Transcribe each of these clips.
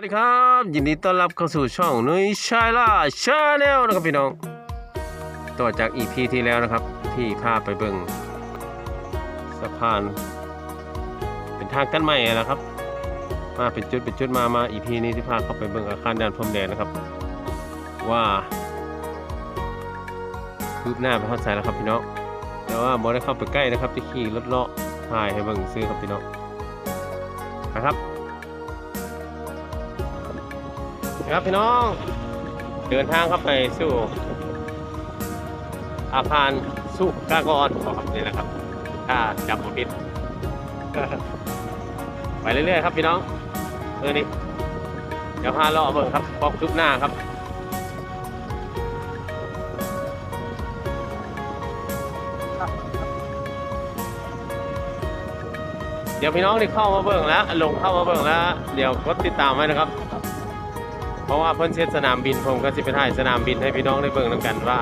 วัสดีครับ ยินดีต้อนรับเข้าสู่ช่องนุ้ยชายล่าชาแนลนะครับพี่น้องต่อจากอีพีที่แล้วนะครับ ที่พาไปเบิ่งสะพาน เป็นทางกั้นใหม่นะครับ มาเป็นจุดเป็นจุดมามาอีพีนี้ที่พาเข้าไปเบิ่งอาคารด่านพรมแดนนะครับ ว่าคืบหน้าไปเข้าใจแล้วครับพี่น้องแต่ว่าบ่ได้เข้าไปใกล้นะครับที่ขี่รถเลาะถ่ายให้เบิ่งซื้อครับพี่น้องนะครับ ครับพี่น้อง เดินทางเข้าไปสู่อาคารสุกากรครับนี่แหละครับ ถ้าจำไม่ผิดไปเรื่อยๆครับพี่น้องเออนี่เดี๋ยวพาเลาะเบิ่งครับบอกทุบหน้าครับเดี๋ยวพี่น้องนี่เข้ามาเบิ่งแล้วลงเข้ามาเบิ่งแล้ว เดี๋ยวกดติดตามไว้นะครับเพ ราะว่าเพิ่นเช็ดสนามบินผมก็สิไปถ่ายสนามบินให้พี่น้องได้เบิ่งนํกันว่า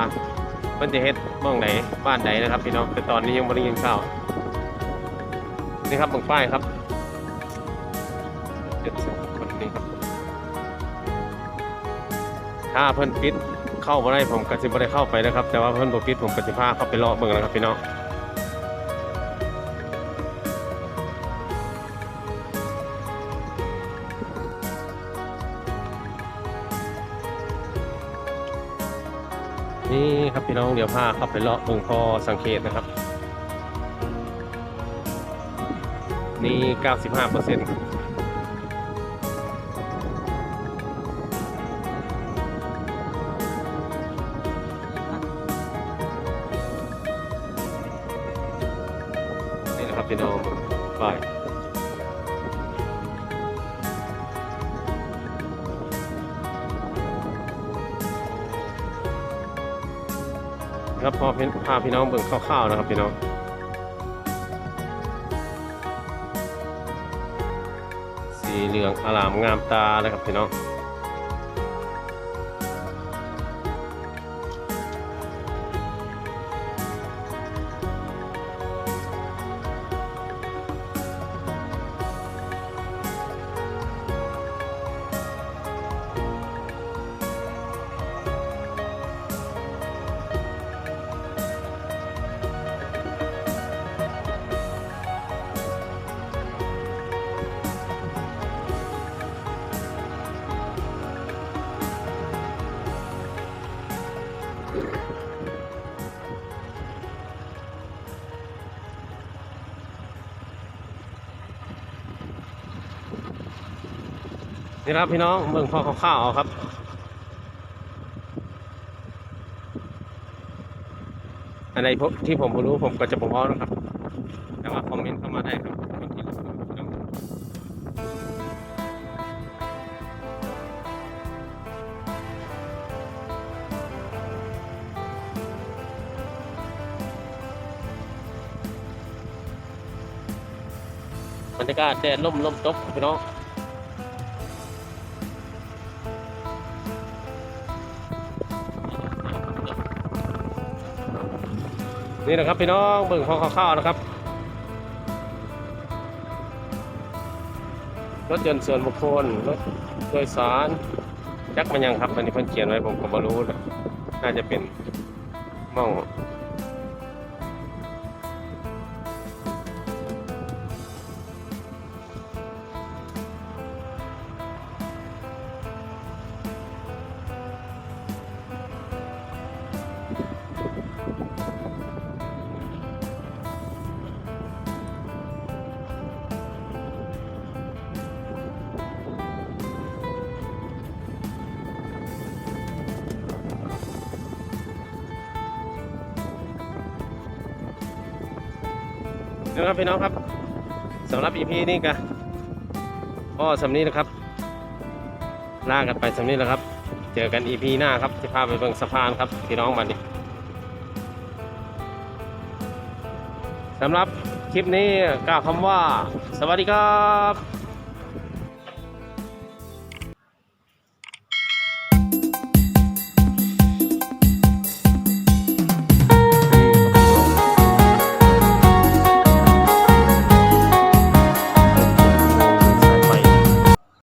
เพิ่นจะเฮ็ดมองไหนบ้านไหนนะครับ พี่น้องแต่ตอนนี้ยังบ่ได้ยินข่าวนี่ครับบิ่งป้ายครับเจ็ดสิบคนนี้ครับถ้าเพิ่นปิดเข้าบ่ได้ผมก็สิบ่ได้เข้าไปนะครับ แต่ว่าเพิ่นบ่ปิดผมก็สิพาเข้าไปรอเบิ่งนะครับพี่น้อง นี่ครับพี่น้องเดี๋ยวพาเข้าไปเลาะเบิ่งพอสังเกตนะครับ นี่ 95เปอร์เซ็นต์นี่นะครับพี่น้องไป ครับพอพาพี่น้องเบิ่งคร่าวๆนะครับพี่น้องสีเหลืองอลามงามตาเลยครับพี่น้อง นี่ครับพี่น้องเบิ่งพอคร่าวๆเอาครับอันไหนที่ผมรู้ผมก็จะบอกนะครับ แต่ว่าคอมเมนต์เข้ามาได้ครับคนที่รู้บรรยากาศแดดล่มล่มตกพี่น้อง นี่นะครับพี่น้องเบิ่งพอข้าวๆนะครับรถยนต์ส่วนบุคคลรถโดยสารยักมันยังครับอันนี้เพิ่นเขียนไว้ผมก็บ่รู้นะน่าจะเป็นม่อง นะครับพี่น้องครับสำหรับ EP นี้ก็พ่อสำนี้นะครับลากันไปสำนี้แล้วครับ เจอกัน EP หน้าครับจะพาไปเบิ่งสะพานครับพี่น้องบัดนี้สำหรับคลิปนี้กล่าวคำว่า สวัสดีครับ